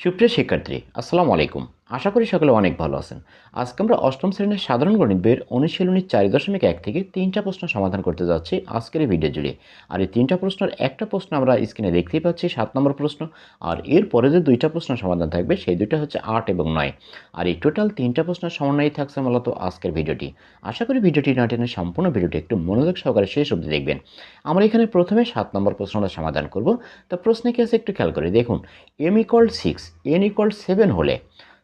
সুপ্রিয় শিক্ষার্থী আসসালামু আলাইকুম আশা করি সকলে অনেক ভালো আছেন। আজকে আমরা অষ্টম শ্রেণির সাধারণ গণিত বইয়ের অনুশীলনী চারি দশমিক এক থেকে তিনটা প্রশ্ন সমাধান করতে যাচ্ছি আজকের এই ভিডিও জুড়ে। আর এই তিনটা প্রশ্নের একটা প্রশ্ন আমরা স্ক্রিনে দেখতেই পাচ্ছি, সাত নম্বর প্রশ্ন। আর এর পরে যে দুইটা প্রশ্ন সমাধান থাকবে, সেই দুইটা হচ্ছে আট এবং নয়। আর এই টোটাল তিনটা প্রশ্নের সমন্বয়ই থাকছে মূলত আজকের ভিডিওটি আশা করি ভিডিওটি না টেনে সম্পূর্ণ ভিডিওটি একটু মনোযোগ সহকারে শেষ অবধি দেখবেন। আমরা এখানে প্রথমে সাত নম্বর প্রশ্নটা সমাধান করব। তা প্রশ্নে কি আছে একটু খেয়াল করে দেখুন। M equal six N equal seven হলে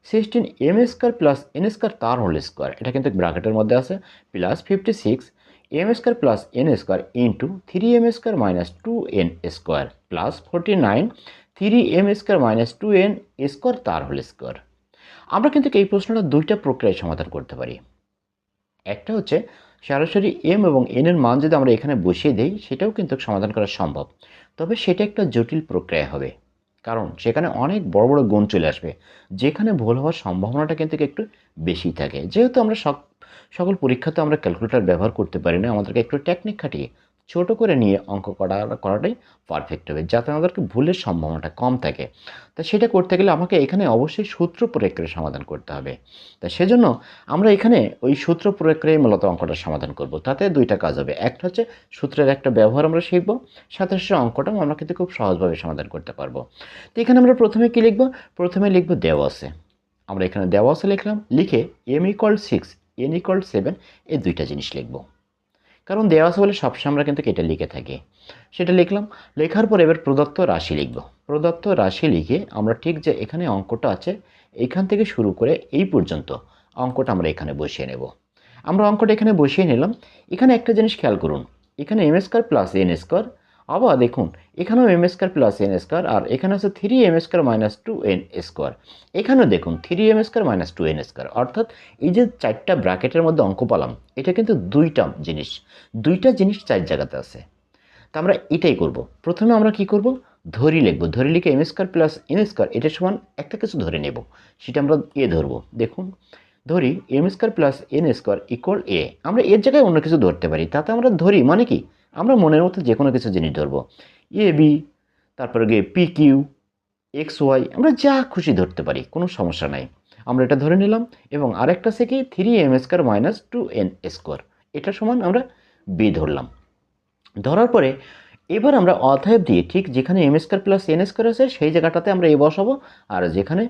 sixteen M square plus N square তার হোল স্কোয়ার এটা কিন্তু ব্র্যাকেটের মধ্যে আছে। Plus fifty six M square plus N square into three M square minus two N square plus forty nine three M square minus two N square তার whole square আমরা কিন্তু এই প্রশ্নটা দুইটা প্রক্রিয়ায় সমাধান করতে পারি। একটা হচ্ছে সরাসরি এম এবং এন এর মান যদি আমরা এখানে বসিয়ে দিই, সেটাও কিন্তু সমাধান করা সম্ভব। তবে সেটা একটা জটিল প্রক্রিয়া হবে। কারণ সেখানে অনেক বড় বড় গুণ চলে আসবে। যেখানে ভুল হওয়ার সম্ভাবনাটা কিন্তু একটু বেশি থাকে। যেহেতু আমরা সকল পরীক্ষাতে আমরা ক্যালকুলেটর ব্যবহার করতে পারি না, আমাদেরকে একটু টেকনিক খাটিয়ে ছোট করে নিয়ে অঙ্ক করা, করাটাই পারফেক্ট হবে, যাতে আমাদেরকে ভুলের সম্ভাবনাটা কম থাকে। তা সেটা করতে গেলে আমাকে এখানে অবশ্যই সূত্র প্রয়োগ করে সমাধান করতে হবে। তা সেজন্য আমরা এখানে ওই সূত্র প্রয়োগ করেই মূলত অঙ্কটা সমাধান করব। তাতে দুইটা কাজ হবে। একটা হচ্ছে সূত্রের একটা ব্যবহার আমরা শিখব, সাথে সাথে অঙ্কটাও আমরা কিন্তু খুব সহজভাবে সমাধান করতে পারব। তো এখানে আমরা প্রথমে কী লিখব? প্রথমে লিখব দেওয়া আছে আমরা এখানে দেওয়া আছে লিখলাম, লিখে M equal six N equal seven এই দুইটা জিনিস লিখব। কারণ দেওয়া আছে বলে সবসময় আমরা কিন্তু কেটে লিখে থাকি। সেটা লিখলাম, লেখার পর এবার প্রদত্ত রাশি লিখব। প্রদত্ত রাশি লিখে আমরা ঠিক যে এখানে অঙ্কটা আছে, এখান থেকে শুরু করে এই পর্যন্ত অঙ্কটা আমরা এখানে বসিয়ে নেব। আমরা অঙ্কটা এখানে বসিয়ে নিলাম। এখানে একটা জিনিস খেয়াল করুন, এখানে M square plus N square আবার দেখুন, এখানেও M square plus N square আর এখানে আছে three M square minus two N square এখানেও দেখুন three M square minus two N square অর্থাৎ এই যে চারটা ব্র্যাকেটের মধ্যে অঙ্ক পালাম, এটা কিন্তু দুইটা জিনিস দুইটা জিনিস চার জায়গাতে আছে। তা আমরা এটাই করব। প্রথমে আমরা কি করব? ধরি লিখব। ধরি লিখে M square plus N square এটা সমান একটা কিছু ধরে নেব। সেটা আমরা এ ধরবো। দেখুন, ধরি M square plus N square equal A আমরা এর জায়গায় অন্য কিছু ধরতে পারি, তাতে আমরা ধরি মানে কি? আমরা মনের মতো যে কোনো কিছু জিনিস ধরবো। এ বি তারপরে গিয়ে পি কিউ এক্স ওয়াই আমরা যা খুশি ধরতে পারি, কোনো সমস্যা নাই। আমরা এটা ধরে নিলাম এবং আরেকটা সে কি three M square minus two N square এটা সমান আমরা বি ধরলাম। ধরার পরে এবার আমরা অধ্যায় দিয়ে ঠিক যেখানে M square plus N square আছে, সেই জায়গাটাতে আমরা এ বসাবো আর যেখানে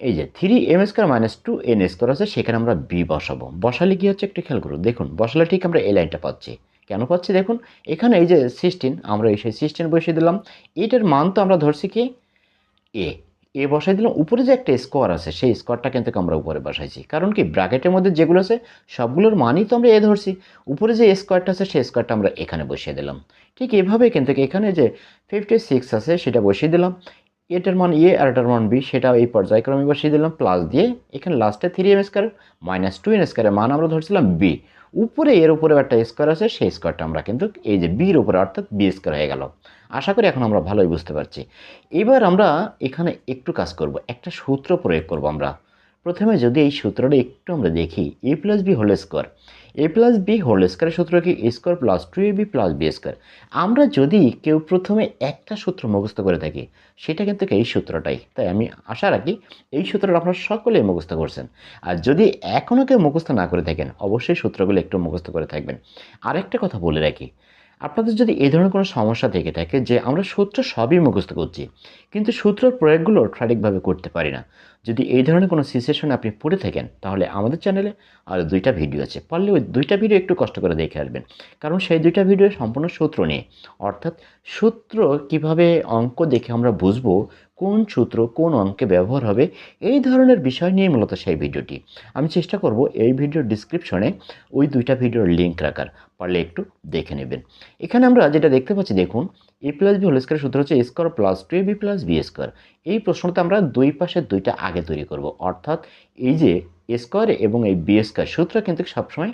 এই যে three M square minus two N square আছে, সেখানে আমরা বি বসাবো। বসালে কি হচ্ছে একটু খেয়াল করুন দেখুন, বসালে ঠিক আমরা এ লাইনটা পাচ্ছি। কেন পাচ্ছি দেখুন? এখানে এই যে সিক্সটিন, আমরা এই সেই সিক্সটিন বসিয়ে দিলাম। এইটার মান তো আমরা ধরছি কি? এ। এ বসাই দিলাম। উপরে যে একটা স্কোয়ার আছে, সেই স্কোয়ারটা কিন্তু আমরা উপরে বসাইছি। কারণ কি? ব্র্যাকেটের মধ্যে যেগুলো আছে, সবগুলোর মানই তো আমরা এ ধরছি। উপরে যে স্কোয়ারটা আছে, সেই স্কোয়ারটা আমরা এখানে বসিয়ে দিলাম। ঠিক এভাবে কিন্তু এখানে যে ফিফটি সিক্স আছে, সেটা বসিয়ে দিলাম। এটার মান এ আর এটার মান বি, সেটা এই পর্যায়ক্রমে বসিয়ে দিলাম। প্লাস দিয়ে এখানে লাস্টে three M square minus two N স্কোয়ারের মান আমরা ধরছিলাম বি। উপরে এর উপরে একটা স্কোয়ার আছে, সেই স্কোয়ারটা আমরা কিন্তু এই যে বির উপরে অর্থাৎ বি স্কোয়ার হয়ে গেল। আশা করি এখন আমরা ভালোই বুঝতে পারছি। এবার আমরা এখানে একটু কাজ করব, একটা সূত্র প্রয়োগ করব আমরা। প্রথমে যদি এই সূত্রটা একটু আমরা দেখি A plus B whole square A plus B whole স্কোয়ারের সূত্র কি A square plus two A B plus B square আমরা যদি কেউ প্রথমে একটা সূত্র মুখস্থ করে থাকি, সেটা কিন্তু এই সূত্রটাই। তাই আমি আশা রাখি এই সূত্রটা আপনারা সকলেই মুখস্থ করছেন। আর যদি এখনও কেউ মুখস্থ না করে থাকেন, অবশ্যই সূত্রগুলো একটু মুখস্থ করে থাকবেন। আরেকটা কথা বলে রাখি, আপনাদের যদি এই ধরনের কোনো সমস্যা থেকে থাকে যে আমরা সূত্র সবই মুখস্থ করছি কিন্তু সূত্রের প্রয়োগগুলো সঠিকভাবে করতে পারি না। যদি এই ধরনের কোনো সিচুয়েশনে আপনি পড়ে থাকেন, তাহলে আমাদের চ্যানেলে আরও দুইটা ভিডিও আছে। পারলে ওই দুইটা ভিডিও একটু কষ্ট করে দেখে আসবেন। কারণ সেই দুইটা ভিডিও সম্পূর্ণ সূত্র নিয়ে। অর্থাৎ সূত্র কীভাবে অঙ্ক দেখে আমরা বুঝব, কোন সূত্র কোন অঙ্কে ব্যবহার হবে, এই ধরনের বিষয় নিয়ে মূলত সেই ভিডিওটি আমি চেষ্টা করব এই ভিডিওর ডিসক্রিপশনে ওই দুইটা ভিডিওর লিঙ্ক রাখার। পারলে একটু দেখে নেবেন। এখানে আমরা যেটা দেখতে পাচ্ছি, দেখুন A plus B whole square সূত্র হচ্ছে A square plus two A B plus B square এই প্রশ্নটা আমরা দুই পাশে দুইটা আগে তৈরি করব। অর্থাৎ এই যে এ স্কোয়ার এবং এই বি স্কোয়ার সূত্র কিন্তু সবসময়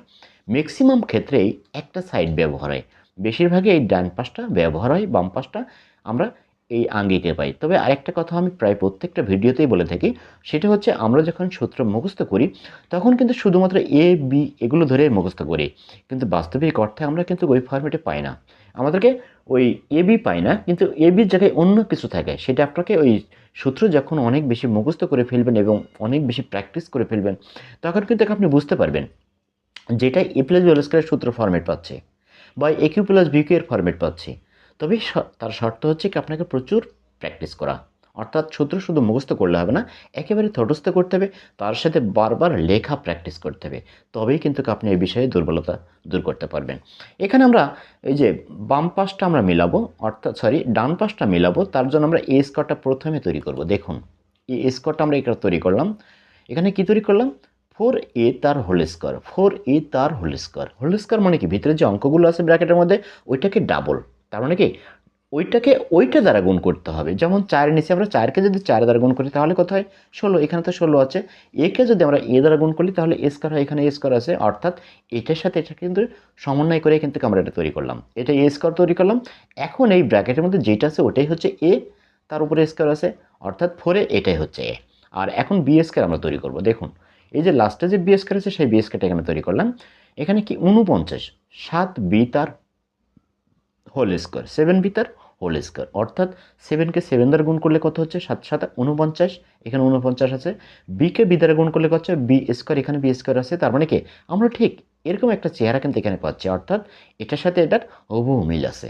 ম্যাক্সিমাম ক্ষেত্রেই একটা সাইড ব্যবহার হয়। বেশিরভাগই এই ডান পাশটা ব্যবহার হয়, বাম পাশটা আমরা এই আঙ্গিকে পাই। তবে আরেকটা কথা আমি প্রায় প্রত্যেকটা ভিডিওতেই বলে থাকি, সেটা হচ্ছে আমরা যখন সূত্র মুখস্থ করি, তখন কিন্তু শুধুমাত্র এ বি এগুলো ধরে মুখস্থ করি। কিন্তু বাস্তবিক অর্থে আমরা কিন্তু ওই ফর্মেটে পাই না। আমাদেরকে ওই এবি পাই না, কিন্তু এবির বির জায়গায় অন্য কিছু থাকে। সেটা আপনাকে ওই সূত্র যখন অনেক বেশি মুখস্থ করে ফেলবেন এবং অনেক বেশি প্র্যাকটিস করে ফেলবেন, তখন কিন্তু আপনি বুঝতে পারবেন যেটা এ প্লাস বি স্কোয়ারের সূত্র ফর্মেট পাচ্ছে বা A cube plus B cube এর ফর্মেট পাচ্ছে। তবে তার শর্ত হচ্ছে কি, আপনাকে প্রচুর প্র্যাকটিস করা। অর্থাৎ সূত্র শুধু মুখস্থ করলে হবে না, একেবারে থটস্থ করতে হবে, তার সাথে বারবার লেখা প্র্যাকটিস করতে হবে, তবেই কিন্তু আপনি এই বিষয়ে দুর্বলতা দূর করতে পারবেন। এখানে আমরা এই যে বাম পাশটা আমরা মিলাবো, অর্থাৎ সরি ডান পাশটা মিলাবো, তার জন্য আমরা এ স্কোয়ারটা প্রথমে তৈরি করব। দেখুন, এই এ স্কোয়ারটা আমরা এখানে তৈরি করলাম। এখানে কি তৈরি করলাম? ফোর এ তার হোল স্কোয়ার ফোর এ তার হোল স্কোয়ার হোল স্কোয়ার মানে কি? ভিতরে যে অঙ্কগুলো আছে ব্র্যাকেটের মধ্যে, ওইটাকে ডাবল তার মানে কি? ওইটাকে, ওইটা দ্বারা গুণ করতে হবে। যেমন চারের নিচে আমরা, চারকে যদি চার দ্বারা গুণ করি, তাহলে কত হয়? ষোলো, এখানে তো ষোলো আছে। একে যদি আমরা এ দ্বারা গুণ করি, তাহলে এ স্কোয়ার হয়, এখানে এ স্কোয়ার আছে। অর্থাৎ এটার সাথে এটা কিন্তু সমন্বয় করে কিন্তু আমরা এটা তৈরি করলাম। এটা এ স্কোয়ার তৈরি করলাম। এখন এই ব্র্যাকেটের মধ্যে যেটা আছে, ওটাই হচ্ছে এ, তার উপরে স্কোয়ার আছে। অর্থাৎ ফোরে এটাই হচ্ছে এ। আর এখন বি স্কোয়ার আমরা তৈরি করব। দেখুন, এই যে লাস্টে যে বি স্কোয়ার আছে, সেই বি স্কোয়ারটা এখানে তৈরি করলাম। এখানে কি? উনপঞ্চাশ সাত বি তার হোল স্কোয়ার, সেভেন বি তার হোল স্কোয়ার। অর্থাৎ সেভেনকে সেভেন দ্বারা গুণ করলে কত হচ্ছে? সাত সাত উনপঞ্চাশ এখানে উনপঞ্চাশ আছে। বিকে বি দ্বারা গুণ করলে কত হচ্ছে? বি স্কোয়ার, এখানে বি স্কোয়ার আছে। তার মানে কি? আমরা ঠিক এরকম একটা চেহারা কিন্তু এখানে পাচ্ছি। অর্থাৎ এটার সাথে এটার হুবহু মিল আছে।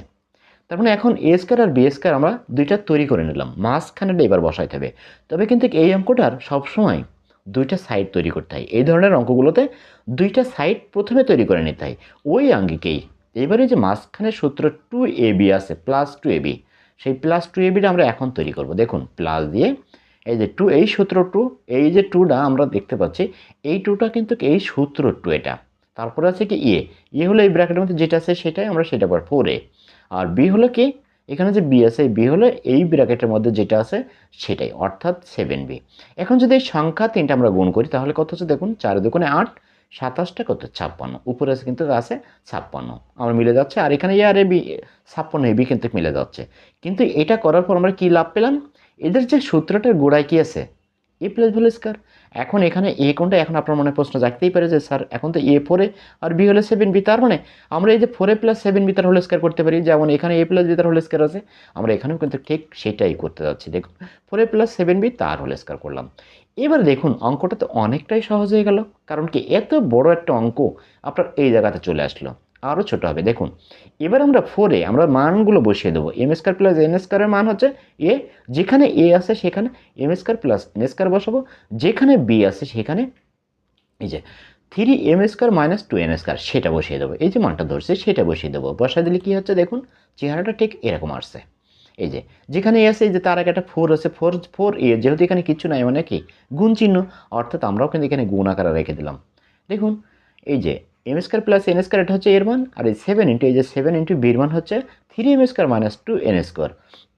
তার মানে এখন এ স্কোয়ার আর বি স্কোয়ার আমরা দুইটা তৈরি করে নিলাম। মাঝখানেটা এবার বসাইতে হবে। তবে কিন্তু এই অঙ্কটার সবসময় দুইটা সাইড তৈরি করতে হয়। এই ধরনের অঙ্কগুলোতে দুইটা সাইড প্রথমে তৈরি করে নিতে হয়। ওই আঙ্গিকেই এবারে যে মাঝখানে সূত্র টু এ বি আছে প্লাস টু এ বি সেই প্লাস টু এ বিটা আমরা এখন তৈরি করব। দেখুন প্লাস দিয়ে এই যে টু এই সূত্র টু এই যে টুটা আমরা দেখতে পাচ্ছি, এই টুটা কিন্তু এই সূত্র টু এটা। তারপরে আছে কি ইয়ে ইয়ে হলো এই ব্র্যাকেটের মধ্যে যেটা আছে সেটাই আমরা সেটা পর ফোর এ আর বি হলো কি? এখানে যে বি আছে বি হলো এই ব্র্যাকেটের মধ্যে যেটা আছে সেটাই, অর্থাৎ সেভেন বি এখন যদি এই সংখ্যা তিনটা আমরা গুণ করি, তাহলে কত হচ্ছে দেখুন, চার দুগুণে আট সাতাশটা কত? ছাপ্পান্ন। উপরে আছে কিন্তু আছে ছাপ্পান্ন। আমার মিলে যাচ্ছে। আর এখানে আর বি, ছাপ্পান্ন এ বি কিন্তু মিলে যাচ্ছে। কিন্তু এটা করার পর আমরা কী লাভ পেলাম? এদের যে সূত্রটার গোড়ায় কী আছে? A plus value square. এখন এখানে এ কোনটা? এখন আপনার মনে প্রশ্ন জাগতেই পারে যে, স্যার, এখন তো এ ফোরে আর বি হলে সেভেন বি, তার মানে আমরা এই যে four A plus seven B, তার হোল স্কোয়ার করতে পারি। যেমন এখানে এ প্লাস বি, তার হোল স্কোয়ার আছে। আমরা এখানেও কিন্তু ঠিক সেটাই করতে যাচ্ছি। দেখুন four A plus seven B, তার হোল স্কোয়ার করলাম। এবার দেখুন, অঙ্কটা তো অনেকটাই সহজ হয়ে গেল, কারণ কি এত বড় একটা অঙ্ক আপনার এই জায়গাতে চলে আসলো, আরও ছোট হবে। দেখুন, এবার আমরা ফোরে আমরা মানগুলো বসিয়ে দেবো। এম স্কোয়ার প্লাস এন স্কোয়ারের মান হচ্ছে এ যেখানে এ আছে সেখানে M square plus N square বসাবো, যেখানে বি আছে সেখানে এই যে three M square minus two N square সেটা বসিয়ে দেবো। এই যে মানটা ধরছে, সেটা বসিয়ে দেবো। বসায় দিলে কী হচ্ছে দেখুন, চেহারাটা ঠিক এরকম আসছে। এই যে, যেখানে এ আছে যে তার আগে একটা ফোর আছে ফোর ফোর এ যেহেতু এখানে কিছু নাই মানে কি? গুণ চিহ্ন, অর্থাৎ আমরাও কিন্তু এখানে গুণ আকারে রেখে দিলাম। দেখুন, এই যে M square plus N square এটা হচ্ছে এর মান, আর এই সেভেন ইন্টু এই যে সেভেন ইন্টু বির মান হচ্ছে three M square minus two N square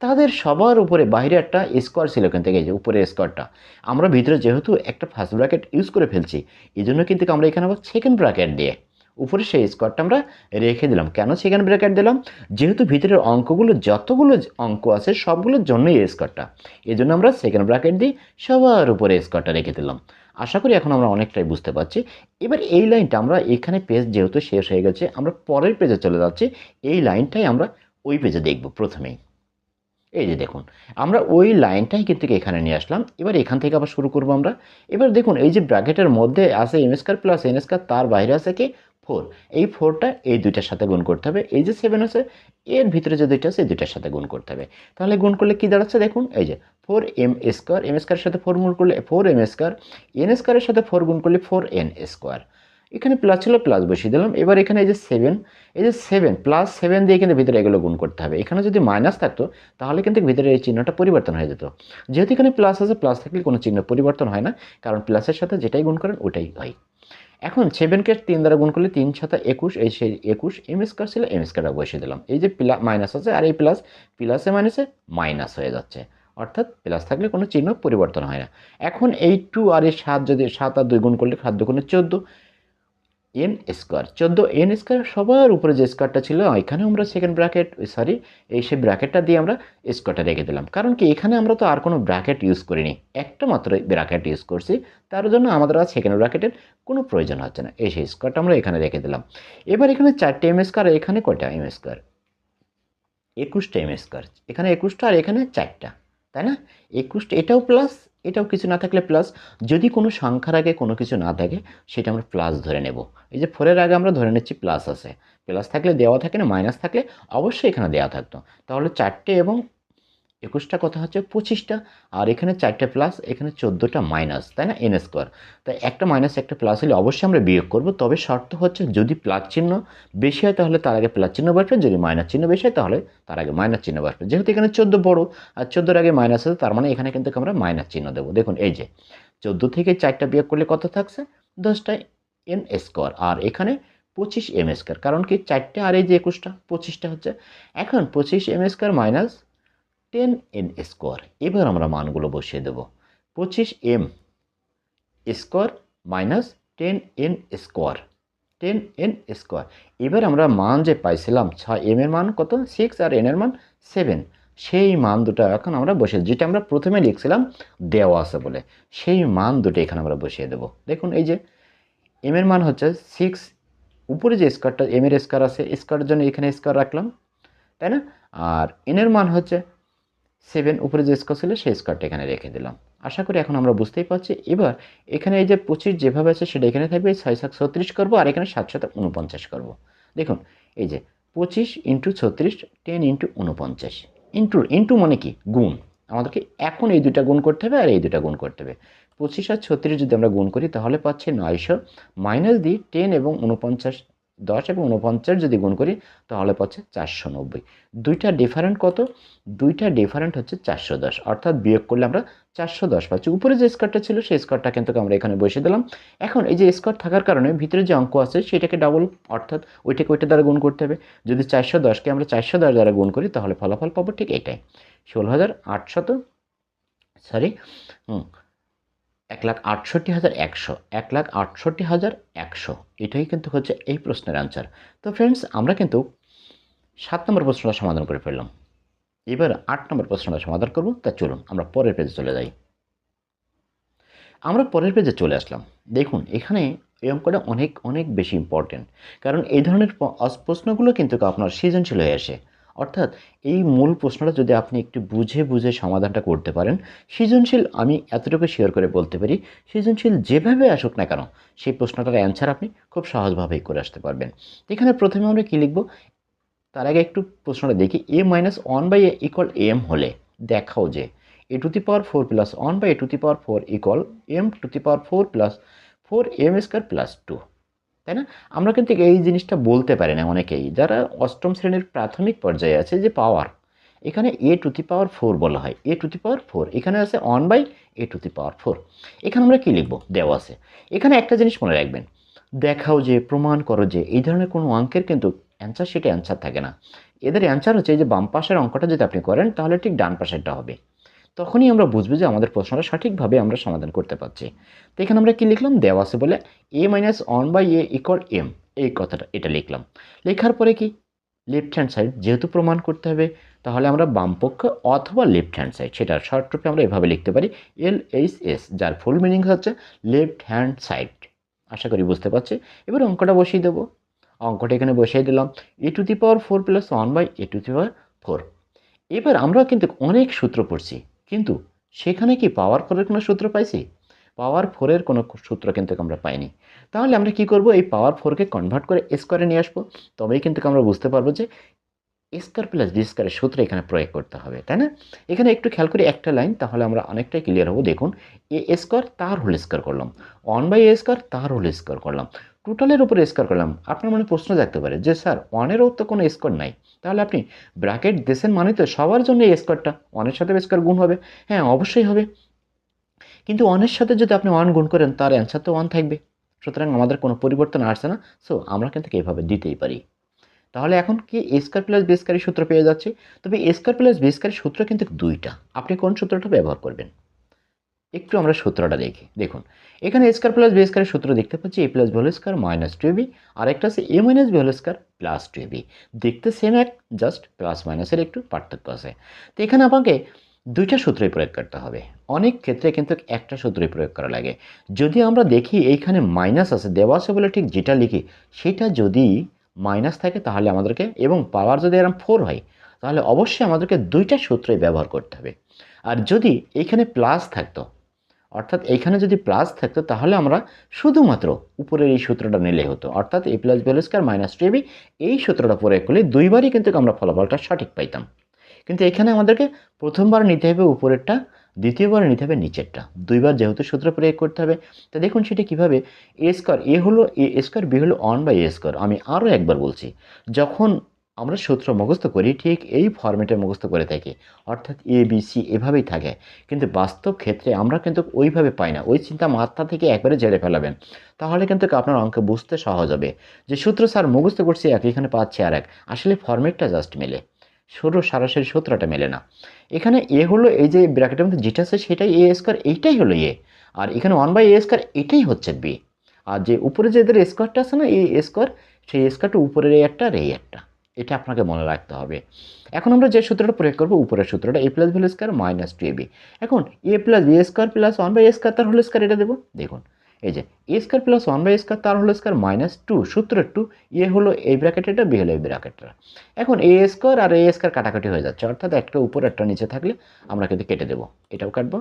তাদের সবার উপরে বাইরে একটা স্কোয়ার ছিল কিন্তু এই যে উপরে স্কোয়ারটা আমরা ভিতরে যেহেতু একটা ফার্স্ট ব্র্যাকেট ইউজ করে ফেলছি এই জন্য কিন্তু আমরা এখানে আবার সেকেন্ড ব্র্যাকেট দিয়ে উপরে সেই স্কোয়ারটা আমরা রেখে দিলাম। কেন সেকেন্ড ব্র্যাকেট দিলাম? যেহেতু ভিতরের অঙ্কগুলো যতগুলো অঙ্ক আছে, সবগুলোর জন্যই এই স্কোয়ারটা এই জন্য আমরা সেকেন্ড ব্র্যাকেট দিই সবার উপরে স্কোয়ারটা রেখে দিলাম। আশা করি এখন আমরা অনেকটাই বুঝতে পারছি। এবার এই লাইনটা আমরা এখানে পেজ যেহেতু শেষ হয়ে গেছে, আমরা পরের পেজে চলে যাচ্ছি। এই লাইনটাই আমরা ওই পেজে দেখব প্রথমেই। এই যে দেখুন, আমরা ওই লাইনটাই কিন্তু এখানে নিয়ে আসলাম। এবার এখান থেকে আবার শুরু করব আমরা। এবার দেখুন, এই যে ব্র্যাকেটের মধ্যে আছে M square plus N square তার বাইরে আছে কি? ফোর। এই ফোরটা এই দুইটার সাথে গুণ করতে হবে। এই যে সেভেন আছে, এর ভিতরে যে দুইটা আছে, এই দুইটার সাথে গুণ করতে হবে। তাহলে গুণ করলে কী দাঁড়াচ্ছে দেখুন, এই যে ফোর এম স্কোয়ার এম স্কোয়ারের সাথে ফোর গুণ করলে ফোর এম স্কোয়ার এন স্কোয়ারের সাথে ফোর গুণ করলে ফোর এন স্কোয়ার এখানে প্লাস ছিল প্লাস বসিয়ে দিলাম। এবার এখানে এই যে সেভেন এই যে সেভেন প্লাস সেভেন দিয়ে কিন্তু ভিতরে এগুলো গুণ করতে হবে। এখানে যদি মাইনাস থাকতো, তাহলে কিন্তু ভিতরে এই চিহ্নটা পরিবর্তন হয়ে যেত। যেহেতু এখানে প্লাস আছে প্লাস থাকলে কোনো চিহ্ন পরিবর্তন হয় না। কারণ প্লাসের সাথে যেটাই গুণ করেন, ওটাই হয়। এখন সেভেনকে তিন দ্বারা গুণ করলে তিন সাথে একুশ, এই সেই একুশ, এম স্কোয়ার ছিল এম স্কোয়ারটা বসিয়ে দিলাম। এই যে প্লাস মাইনাস আছে, আর এই প্লাস প্লাসে মাইনাসে মাইনাস হয়ে যাচ্ছে। অর্থাৎ প্লাস থাকলে কোনো চিহ্ন পরিবর্তন হয় না। এখন এই টু আর এই সাত যদি সাত আর দুই গুণ করলে সাত দুগুণে চোদ্দ এন স্কোয়ার। চোদ্দ এন স্কোয়ার সবার উপরে যে স্কোয়ারটা ছিল, এখানে আমরা সেকেন্ড ব্র্যাকেট সরি এই সেই ব্র্যাকেটটা দিয়ে আমরা স্কোয়ারটা রেখে দিলাম। কারণ কি, এখানে আমরা তো আর কোনো ব্র্যাকেট ইউজ করিনি। একটা মাত্র ব্র্যাকেট ইউজ করছি, তার জন্য আমাদের আর সেকেন্ড ব্র্যাকেটের কোনো প্রয়োজন হচ্ছে না। এই সেই স্কোয়ারটা আমরা এখানে রেখে দিলাম। এবার এখানে চারটে এম স্কোয়ার এখানে কয়টা এম স্কোয়ার একুশটা এম স্কোয়ার এখানে একুশটা আর এখানে চারটা, তাই না? একুশটা, এটাও প্লাস এটাও কিছু না থাকলে প্লাস যদি কোনো সংখ্যার আগে কোনো কিছু না থাকে, সেটা আমরা প্লাস ধরে নেব। এই যে ফোরের আগে আমরা ধরে নিচ্ছি প্লাস আছে। প্লাস থাকলে দেওয়া থাকে না মাইনাস থাকলে অবশ্যই এখানে দেওয়া থাকতো। তাহলে চারটে এবং একুশটা কথা হচ্ছে পঁচিশটা, আর এখানে চারটে প্লাস এখানে চোদ্দোটা মাইনাস তাই না? এন স্কোয়ার তাই একটা মাইনাস একটা প্লাস হলে অবশ্যই আমরা বিয়োগ করব, তবে শর্ত হচ্ছে যদি প্লাস চিহ্ন বেশি হয় তাহলে তার আগে প্লাস চিহ্ন বসবে যদি মাইনাস চিহ্ন বেশি হয় তাহলে তার আগে মাইনাস চিহ্ন বসবে যেহেতু এখানে চোদ্দ বড়ো, আর চোদ্দোর আগে মাইনাস আছে, তার মানে এখানে কিন্তু আমরা মাইনাস চিহ্ন দেবো। দেখুন, এই যে চোদ্দ থেকে চারটা বিয়োগ করলে কত থাকছে? দশটা এন স্কোয়ার আর এখানে পঁচিশ এম স্কোয়ার কারণ কি? চারটে আর এই যে একুশটা, পঁচিশটা হচ্ছে। এখন পঁচিশ M square minus ten N square এবার আমরা মানগুলো বসিয়ে দেব। পঁচিশ M square minus ten N square ten N square এবার আমরা মান যে পাইছিলাম, ছয় এম এর মান কত? সিক্স আর এন এর মান সেভেন সেই মান দুটো এখন আমরা বসিয়ে যেটা আমরা প্রথমে লিখছিলাম, দেওয়া আছে বলে। সেই মান দুটো এখানে আমরা বসিয়ে দেব। দেখুন, এই যে এম এর মান হচ্ছে সিক্স উপরে যে স্কোয়ারটা এম এর স্কোয়ার আছে স্কোয়ারের জন্য এখানে স্কোয়ার রাখলাম, তাই না? আর এনের মান হচ্ছে সেভেন উপরে যে স্কোয়ার ছিল, সেই স্কোয়ারটা এখানে রেখে দিলাম। আশা করি এখন আমরা বুঝতেই পারছি। এবার এখানে এই যে পঁচিশ যেভাবে আছে, সেটা এখানে থাকবে, ছয় সাত ছত্রিশ করব, আর এখানে সাত সাত উনপঞ্চাশ করব। দেখুন, এই যে পঁচিশ ইন্টু ছত্রিশ, টেন ইন্টু উনপঞ্চাশ। ইন্টু ইন্টু মানে কি? গুণ। আমাদেরকে এখন এই দুটা গুণ করতে হবে, আর এই দুটা গুণ করতে হবে। পঁচিশ আর ছত্রিশ যদি আমরা গুণ করি, তাহলে পাচ্ছি নয়শো। মাইনাস দিই টেন এবং উনপঞ্চাশ দশ এবং উনপঞ্চাশ যদি গুণ করি, তাহলে পাচ্ছে চারশো নব্বই। দুইটা ডিফারেন্ট কত? দুইটা ডিফারেন্ট হচ্ছে চারশো দশ। অর্থাৎ বিয়োগ করলে আমরা চারশো দশ পাচ্ছি। উপরে যে স্কোয়ারটা ছিল, সেই স্কোয়ারটা কিন্তু আমরা এখানে বসিয়ে দিলাম। এখন এই যে স্কোয়ার থাকার কারণে ভিতরে যে অঙ্ক আছে, সেটাকে ডাবল অর্থাৎ ওইটাকে ওইটা দ্বারা গুণ করতে হবে। যদি চারশো দশকে আমরা চারশো দশ দ্বারা গুণ করি, তাহলে ফলাফল পাবো ঠিক এটাই। ষোলো হাজার আটশত সরি হুম এক লাখ আটষট্টি হাজার একশো, এক লাখ আটষট্টি হাজার একশো। এটাই কিন্তু হচ্ছে এই প্রশ্নের অ্যান্সার তো ফ্রেন্ডস আমরা কিন্তু সাত নম্বর প্রশ্নটা সমাধান করে ফেললাম। এবার আট নম্বর প্রশ্নটা সমাধান করব, তা চলুন, আমরা পরের পেজে চলে যাই। আমরা পরের পেজে চলে আসলাম। দেখুন, এখানে এই অঙ্কটা অনেক অনেক বেশি ইম্পর্টেন্ট কারণ এই ধরনের প্রশ্নগুলো কিন্তু আপনার সৃজনশীল হয়ে আসে। অর্থাৎ এই মূল প্রশ্নটা যদি আপনি একটু বুঝে বুঝে সমাধানটা করতে পারেন, সৃজনশীল আমি এতটুকু শেয়ার করে বলতে পারি, সৃজনশীল যেভাবে আসুক না কেন, সেই প্রশ্নটার অ্যান্সার আপনি খুব সহজভাবেই করে আসতে পারবেন। এখানে প্রথমে আমরা কী লিখব? তার আগে একটু প্রশ্নটা দেখি A minus one by A equal M হলে, দেখাও যে A to the power four plus one by A to the power four equal M to the power four plus four M square plus two তাই না? আমরা কিন্তু এই জিনিসটা বলতে পারি না অনেকেই। যারা অষ্টম শ্রেণির প্রাথমিক পর্যায়ে আছে যে পাওয়ার এখানে এ টু দি পাওয়ার ফোর বলা হয়। এ টু দি পাওয়ার ফোর এখানে আছে one by A to the power four এখানে আমরা কী লিখব? দেওয়া আছে। এখানে একটা জিনিস মনে রাখবেন। দেখাও যে, প্রমাণ করো যে, এই ধরনের কোনো অঙ্কের কিন্তু অ্যান্সার সেটা অ্যান্সার থাকে না। এদের অ্যান্সার হচ্ছে যে বাম পাশের অঙ্কটা যদি আপনি করেন, তাহলে ঠিক ডান পাশেরটা হবে। তখনই আমরা বুঝব যে আমাদের প্রশ্নটা সঠিকভাবে আমরা সমাধান করতে পারছি। তো এখানে আমরা কী লিখলাম? দেওয়া আছে বলে A minus one by A equal M এই কথাটা, এটা লিখলাম। লেখার পরে কি? লেফট হ্যান্ড সাইড যেহেতু প্রমাণ করতে হবে, তাহলে আমরা বাম পক্ষ অথবা লেফট হ্যান্ড সাইড সেটা শর্ট রূপে আমরা এভাবে লিখতে পারি এল এইচ এস যার ফুল মিনিং হচ্ছে লেফট হ্যান্ড সাইড আশা করি বুঝতে পারছি। এবার অঙ্কটা বসিয়ে দেবো। অঙ্কটা এখানে বসিয়ে দিলাম। A to the power four plus one by A to the power four এবার আমরা কিন্তু অনেক সূত্র পড়ছি। কিন্তু সেখানে কি পাওয়ার ফোরের কোনো সূত্র পাইছি? পাওয়ার ফোরের কোনো সূত্র কিন্তু আমরা পাইনি। তাহলে আমরা কি করব? এই পাওয়ার ফোরকে কনভার্ট করে স্কোয়ারে নিয়ে আসব। তবেই কিন্তু আমরা বুঝতে পারব যে স্কোয়ার প্লাস ডি স্কোয়ারের সূত্র এখানে প্রয়োগ করতে হবে, তাই না? এখানে একটু খেয়াল করি একটা লাইন তাহলে আমরা অনেকটাই ক্লিয়ার হব। দেখুন এ স্কোয়ার তার হোল স্কোয়ার করলাম। ওয়ান বাই এ স্কোয়ার তার হোল স্কোয়ার করলাম। টোটালের উপরে স্কোয়ার করলাম। আপনার মনে প্রশ্ন থাকতে পারে যে, স্যার ওয়ানেরও তো কোনো স্কোয়ার নাই। তাহলে আপনি ব্র্যাকেট দেশের মানে তো সবার জন্য এই স্কোয়ারটা ওয়ানের সাথে স্কোয়ার গুণ হবে। হ্যাঁ অবশ্যই হবে। কিন্তু অনের সাথে যদি আপনি ওয়ান গুণ করেন, তার অ্যান্সার তো ওয়ান থাকবে। সুতরাং আমাদের কোনো পরিবর্তন আসছে না। সো আমরা কিন্তু এইভাবে দিতেই পারি। তাহলে এখন কি স্কোয়ার প্লাস বেসকারী সূত্র পেয়ে যাচ্ছে? তবে স্কোয়ার প্লাস বেসকারী সূত্র কিন্তু দুইটা। আপনি কোন সূত্রটা ব্যবহার করবেন? একটু আমরা সূত্রটা দেখি। দেখুন, এখানে স্কোয়ার প্লাস বি স্কোয়ারের সূত্র দেখতে পাচ্ছি A plus B whole square minus two B আর একটা আছে A minus whole square plus two B দেখতে সেম এক জাস্ট প্লাস মাইনাসের একটু পার্থক্য আছে। তো এখানে আমাকে দুইটা সূত্রই প্রয়োগ করতে হবে। অনেক ক্ষেত্রে কিন্তু একটা সূত্রই প্রয়োগ করা লাগে। যদি আমরা দেখি এইখানে মাইনাস আছে, দেওয়া আছে বলে ঠিক যেটা লিখি, সেটা যদি মাইনাস থাকে তাহলে আমাদেরকে, এবং পাওয়ার যদি এরকম ফোর হয়, তাহলে অবশ্যই আমাদেরকে দুইটা সূত্রই ব্যবহার করতে হবে। আর যদি এইখানে প্লাস থাকতো অর্থাৎ এইখানে যদি প্লাস থাকতো, তাহলে আমরা শুধুমাত্র উপরের এই সূত্রটা নিলে হতো। অর্থাৎ A plus B square minus two B এই সূত্রটা প্রয়োগ করলে দুইবারই কিন্তু আমরা ফলাফলটা সঠিক পাইতাম। কিন্তু এখানে আমাদেরকে প্রথমবার নিতে হবে উপরেরটা, দ্বিতীয়বার নিতে হবে নিচেরটা। দুইবার যেহেতু সূত্র প্রয়োগ করতে হবে, তা দেখুন সেটা কীভাবে? এ স্কোয়ার এ হলো এ স্কোয়ার বি হলো অন বাই এ স্কোয়ার আমি আরও একবার বলছি, যখন আমরা সূত্র মুখস্থ করি, ঠিক এই ফর্মেটে মুখস্থ করে থাকি। অর্থাৎ এ বি সি এভাবেই থাকে। কিন্তু বাস্তব ক্ষেত্রে আমরা কিন্তু ওইভাবে পাই না। ওই চিন্তা মাথা থেকে একবারে জেড়ে ফেলাবেন। তাহলে কিন্তু আপনার অঙ্ক বুঝতে সহজ হবে। যে সূত্র স্যার মুখস্থ করছি এক, এখানে পাচ্ছে আর এক আসলে ফর্মেটটা জাস্ট মেলে। সরু সরাসরি সূত্রটা মেলে না। এখানে এ হলো এই যে ব্র্যাকেটের মধ্যে যেটা আছে সেটাই এ স্কোয়ার এইটাই হলো এ আর এখানে ওয়ান বাই এ স্কোয়ার এটাই হচ্ছে বি আর যে উপরে যে এদের স্কোয়ারটা আছে না, এই স্কোয়ার সেই স্কোয়ারটা উপরের এই একটা আর এই একটা। এটা আপনাকে মনে রাখতে হবে। এখন আমরা যে সূত্রটা প্রয়োগ করব, উপরের সূত্রটা A plus B square minus two A B এখন A plus B square plus one by square তার হোল স্কোয়ার এটা দেবো। দেখুন, এই যে A square plus one by square তার হোল স্কোয়ার মাইনাস টু সূত্র টু এ হলো এই ব্র্যাকেট এটা বি হলো এই ব্র্যাকেটটা এখন এ স্কোয়ার আর এ স্কোয়ার কাটাকাটি হয়ে যাচ্ছে, অর্থাৎ একটা উপর, একটা নিচে থাকলে আমরা কিন্তু কেটে দেবো। এটাও কাটবো,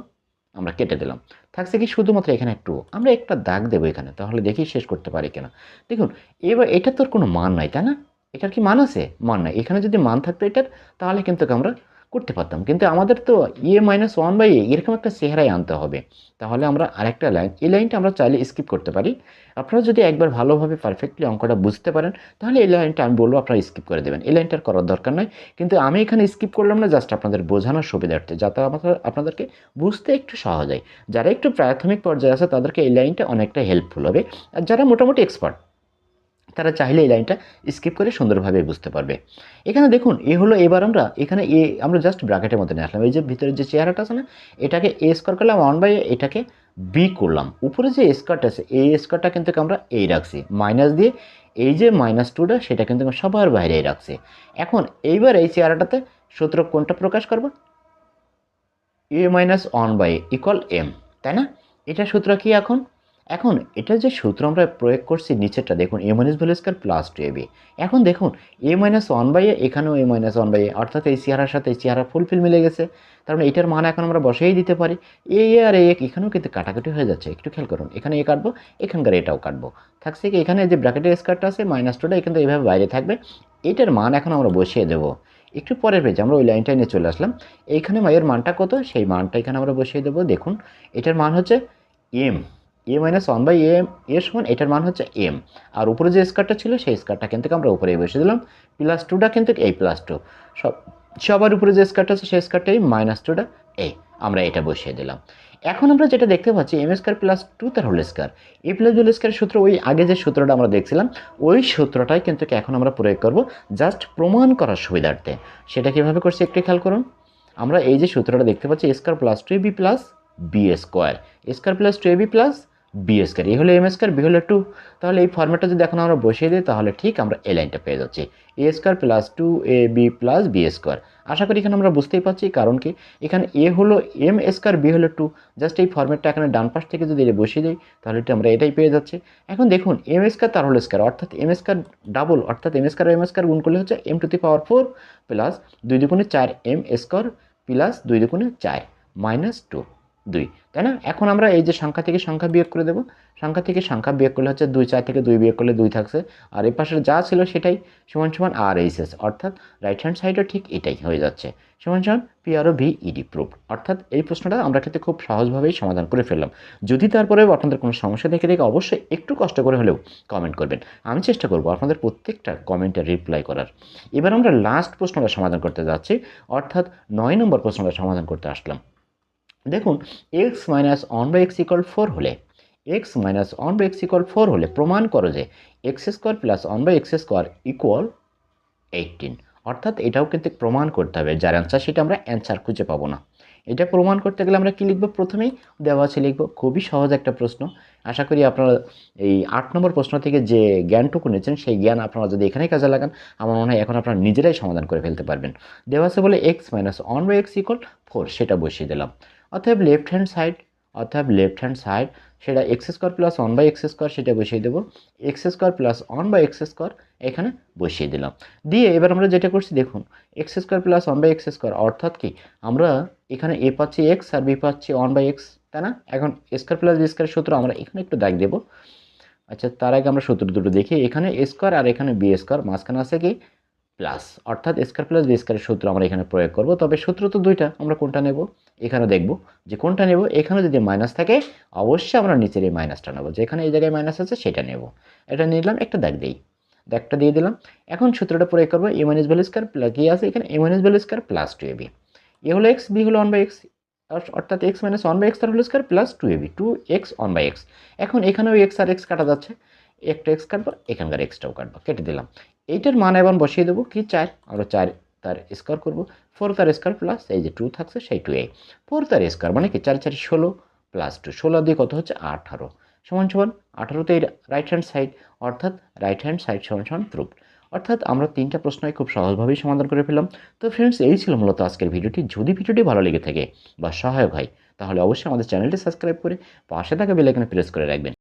আমরা কেটে দিলাম। থাকছে কি শুধুমাত্র এখানে একটু, আমরা একটা দাগ দেবো এখানে, তাহলে দেখি শেষ করতে পারি কিনা। দেখুন, এবার এটা তোর কোনো মান নাই, তাই না? এটার কি মান আছে? মান নাই। এখানে যদি মান থাকতো এটার, তাহলে কিন্তু আমরা করতে পারতাম। কিন্তু আমাদের তো ইয়ে মাইনাস ওয়ান বাই এ এরকম একটা চেহারায় আনতে হবে। তাহলে আমরা আরেকটা লাইন এই লাইনটা আমরা চাইলে স্কিপ করতে পারি। আপনারা যদি একবার ভালোভাবে পারফেক্টলি অঙ্কটা বুঝতে পারেন, তাহলে এই লাইনটা আমি বলব আপনারা স্কিপ করে দেবেন। এই লাইনটার করার দরকার নয় কিন্তু আমি এখানে স্কিপ করলাম না জাস্ট আপনাদের বোঝানোর সুবিধার্থে, যাতে আমাদের, আপনাদেরকে বুঝতে একটু সহজ হয়। যারা একটু প্রাথমিক পর্যায়ে আছে, তাদেরকে এই লাইনটা অনেকটা হেল্পফুল হবে। আর যারা মোটামুটি এক্সপার্ট তারা চাইলে এই লাইনটা স্কিপ করে সুন্দরভাবে বুঝতে পারবে। এখানে দেখুন, এ হলো, এবার আমরা এখানে এ, আমরা জাস্ট ব্র্যাকেটের মধ্যে নিয়ে আসলাম। এই যে ভিতরে যে চেহারাটা আছে না, এটাকে এ স্কোয়ার করলাম ওয়ান বাই এটাকে বি করলাম। উপরে যে স্কোয়ারটা আছে, এই স্কোয়ারটা কিন্তু আমরা এই রাখছি। মাইনাস দিয়ে এই যে মাইনাস টুটা সেটা কিন্তু সবার বাইরেই রাখছি। এখন এইবার এই চেহারাটাতে সূত্র কোনটা প্রকাশ করব? A minus one by equal M তাই না? এটা সূত্র কি এখন? এখন এটা যে সূত্র আমরা প্রয়োগ করছি নিচেরটা, দেখুন A minus value square plus two A B এখন দেখুন A minus one by A এখানেও এ মাইনাস ওয়ান বাই অর্থাৎ এই চেহারার সাথে, এই চেহারা ফুলফিল মিলে গেছে। তার মানে এটার মান এখন আমরা বসেই দিতে পারি। এ আর এ এখানেও কিন্তু কাটাকাটি হয়ে যাচ্ছে। একটু খেয়াল করুন, এখানে এ কাটবো, এখানকার এটাও কাটবো। থাকছে কি, এখানে যে ব্র্যাকেটের স্কোয়ারটা আছে মাইনাস টুটা এখান এভাবে বাইরে থাকবে। এটার মান এখন আমরা বসিয়ে দেবো। একটু পরের পেজে আমরা ওই লাইনটা নিয়ে চলে আসলাম। এইখানে মায়ের মানটা কত? সেই মানটা এখানে আমরা বসিয়ে দেবো। দেখুন, এটার মান হচ্ছে M A minus one by M এর সমান এটার মান হচ্ছে এম আর উপরে যে স্কারটা ছিল, সেই স্কারটা কিন্তু আমরা উপরে বসে দিলাম। প্লাস টুটা কিন্তু এই প্লাস টু সব, সবার উপরে যে স্কারটা আছে, সেই স্কারটাই মাইনাস টুটা এই আমরা এটা বসিয়ে দিলাম। এখন আমরা যেটা দেখতে পাচ্ছি এম স্কোয়ার প্লাস টু তার whole square A plus whole square সূত্র, ওই আগে যে সূত্রটা আমরা দেখছিলাম, ওই সূত্রটাই কিন্তু এখন আমরা প্রয়োগ করব জাস্ট প্রমাণ করার সুবিধার্থে। সেটা কীভাবে করছি একটু খেয়াল করুন। আমরা এই যে সূত্রটা দেখতে পাচ্ছি square plus two B plus B square square plus two B plus B square A হলো এম স্কোয়ার বি হলো টু তাহলে এই ফর্মেটটা যদি এখন আমরা বসিয়ে দিই, তাহলে ঠিক আমরা এই লাইনটা পেয়ে যাচ্ছি। A square plus two A B plus B square আশা করি এখানে আমরা বুঝতেই পারছি কারণ কি, এখানে এ হলো এম স্কোয়ার বি হলো টু জাস্ট এই ফর্মেটটা এখানে ডান পাশ থেকে যদি বসিয়ে দিই, তাহলে আমরা এটাই পেয়ে যাচ্ছি। এখন দেখুন এম স্কোয়ার তার হোল স্কোয়ার অর্থাৎ এম স্কোয়ার ডাবল অর্থাৎ এম স্কোয়ার এম স্কোয়ার গুণ করলে হচ্ছে M to the power four plus দুই দুগুণে চার এম স্কোয়ার প্লাস দুই দুগুণে চার মাইনাস টু দুই, তাই না? এখন আমরা এই যে সংখ্যা থেকে সংখ্যা বিয়োগ করে দেবো। সংখ্যা থেকে সংখ্যা বিয়োগ করলে হচ্ছে দুই চার থেকে দুই বিয়োগ করলে দুই থাকছে। আর এই পাশে যা ছিল সেটাই সমান সমান আর এইচ এস, অর্থাৎ রাইট হ্যান্ড সাইডও ঠিক এটাই হয়ে যাচ্ছে। সমান সমান P R O V E D proof অর্থাৎ এই প্রশ্নটা আমরা কিন্তু খুব সহজভাবেই সমাধান করে ফেললাম। যদি তারপরে আপনাদের কোনো সমস্যা দেখে দেখে অবশ্যই একটু কষ্ট করে হলেও কমেন্ট করবেন। আমি চেষ্টা করব আপনাদের প্রত্যেকটা কমেন্টে রিপ্লাই করার। এবার আমরা লাস্ট প্রশ্নটা সমাধান করতে যাচ্ছি, অর্থাৎ নয় নম্বর প্রশ্নটা সমাধান করতে আসলাম। দেখুন X minus one by X equal four হলে X minus one by X equal four হলে প্রমাণ করো যে X square plus one by X square equal eighteen অর্থাৎ এটাও কিন্তু প্রমাণ করতে হবে, যার অ্যান্সার সেটা আমরা অ্যান্সার খুঁজে পাবো না। এটা প্রমাণ করতে গেলে আমরা কী লিখব? প্রথমেই দেওয়া আছে লিখব, খুবই সহজ একটা প্রশ্ন। আশা করি আপনারা এই আট নম্বর প্রশ্ন থেকে যে জ্ঞানটুকু নিয়েছেন, সেই জ্ঞান আপনারা যদি এখানেই কাজে লাগান, আমার মনে হয় এখন আপনারা নিজেরাই সমাধান করে ফেলতে পারবেন। দেওয়া আছে বলে X minus one by X equal four সেটা বসিয়ে দিলাম। অতএব লেফট হ্যান্ড সাইড অর্থাৎ লেফট হ্যান্ড সাইড সেটা X square plus one by X square সেটা বসিয়ে দেবো। X square plus one by X square এখানে বসিয়ে দিলাম। দিয়ে এবার আমরা যেটা করছি, দেখুন X square plus one by X square অর্থাৎ কি? আমরা এখানে এ পাচ্ছি এক্স আর বি পাচ্ছি ওয়ান বাই এক্স তাই না? এখন স্কোয়ার প্লাস বি স্কোয়ার সূত্র আমরা এখানে একটু দাগ দেবো। আচ্ছা তার আগে আমরা সূত্র দুটো দেখি। এখানে এ স্কোয়ার আর এখানে বি স্কোয়ার মাঝখানে আছে কি? প্লাস, অর্থাৎ স্কোয়ার প্লাস বি স্কোয়ারের সূত্র আমরা এখানে প্রয়োগ করব। তবে সূত্র তো দুইটা, আমরা কোনটা নেব? এখানে দেখব যে কোনটা নেব? এখানে যদি মাইনাস থাকে, অবশ্যই আমরা নিচের এই মাইনাসটা নেব। যেখানে এই জায়গায় মাইনাস আছে, সেটা নেব। এটা নিলাম, একটা দাগ দিই। দাগটা দিয়ে দিলাম। এখন সূত্রটা প্রয়োগ করব A minus value square plus কি আছে এখানে A minus value square plus two A B A হলো এক্স বি হলো ওয়ান বাই এক্স অর্থাৎ X minus one by X তার whole square plus two A B two X one by X এখন এখানেও x আর x কাটা যাচ্ছে। একটা x কাটবো, এখানকার এক্সটাও কাটবো, কেটে দিলাম। এইটার মান এবার বসিয়ে দেবো কি? চার আমরা চার তার স্কোয়ার করব। ফোর তার স্কোয়ার প্লাস এই যে টু থাকছে, সেই টু এ ফোর তার স্কোয়ার মানে কি? চার চার, ষোলো প্লাস টু ষোলো দিয়ে কত হচ্ছে? আঠারো। সমান সমান আঠারোতে রাইট হ্যান্ড সাইড অর্থাৎ রাইট হ্যান্ড সাইড সমান সমান প্রুফ অর্থাৎ আমরা তিনটা প্রশ্নই খুব সহজভাবেই সমাধান করে ফেলাম তো ফ্রেন্ডস এই ছিল মূলত আজকের ভিডিওটি। যদি ভিডিওটি ভালো লেগে থাকে বা সহায়ক হয়, তাহলে অবশ্যই আমাদের চ্যানেলটি সাবস্ক্রাইব করে পাশে থাকা বেলাইকনে প্রেস করে রাখবেন।